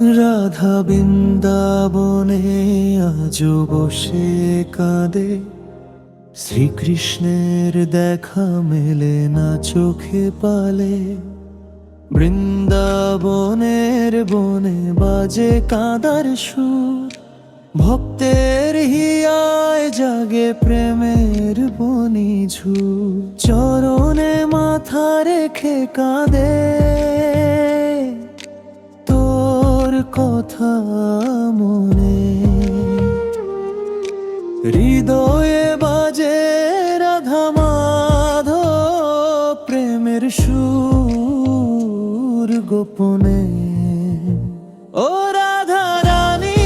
রাধা বৃন্দাবনে আজ বসে কাঁদে। শ্রীকৃষ্ণের দেখা মেলে না চোখে পালে। বৃন্দাবনের বনে বাজে কাঁদার সুর। ভক্তের হিয়ায় জাগে প্রেমের বনি ঝু চরণে মাথা রেখে কাঁদে। কথা মনে। হৃদয়ে বাজে রাধা মাধব প্রেমের সুর গোপনে। ও রাধা রানী,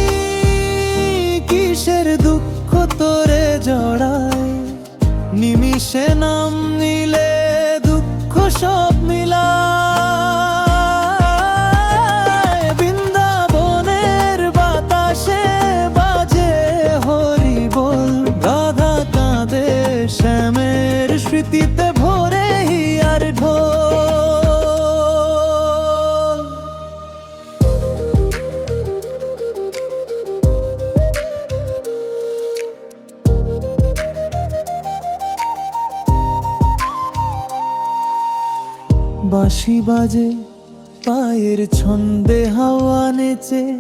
কিসের দুঃখ তোরে জড়ায়? নিমিষে নাম বাঁশি বাজে, পায়ের ছন্দে হাওয়া নেচে।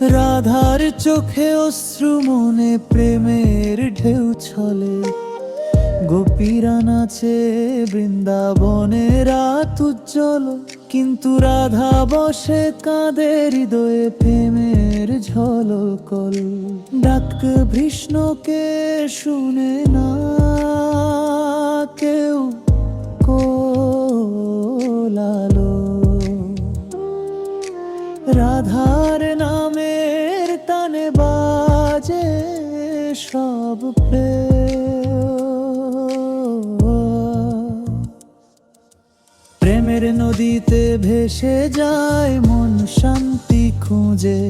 রাধার চোখে অশ্রু মনে প্রেমের ঢেউ ছলে। গোপীরা নাচে বৃন্দাবনে, রাত উজ্জ্বল, কিন্তু রাধা বসে কাঁদে হৃদয়ে প্রেমের ঝলকল। ডাক কৃষ্ণকে শুনে না কেউ রাধার নামের তানে বাজে সব প্রেমের নদীতে ভেসে যায় মন শান্তি খুঁজে।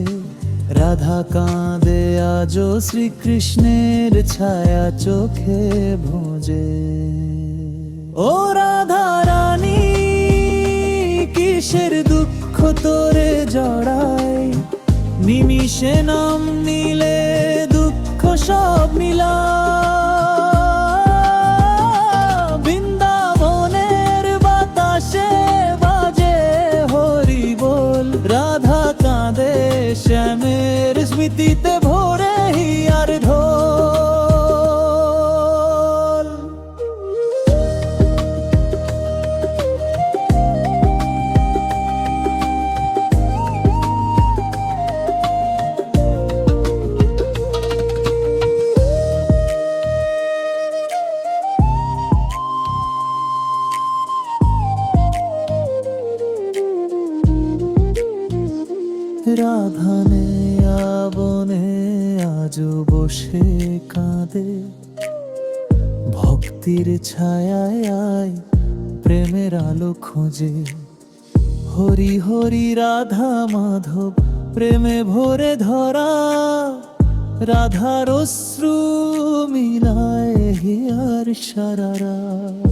রাধা কাঁদে আজও শ্রীকৃষ্ণের ছায়া চোখে ভোজে। ও রাধা রানী কিসের দুঃখ তোরে জড়ায়। নিমিষে নাম নিলে দুঃখ সব মিলা বৃন্দাবনের বাতাসে বাজে হরি বল রাধা কাঁদে শ্যামের স্মৃতিতে রাধানে, আবনে আজ বসে কাঁদে। ভক্তির ছায়ায় আয়, প্রেমের আলো খোঁজে। হরি হরি রাধা মাধব, প্রেমে ভরে ধরা। রাধার অশ্রু মিলায় হিয়ার সারারা।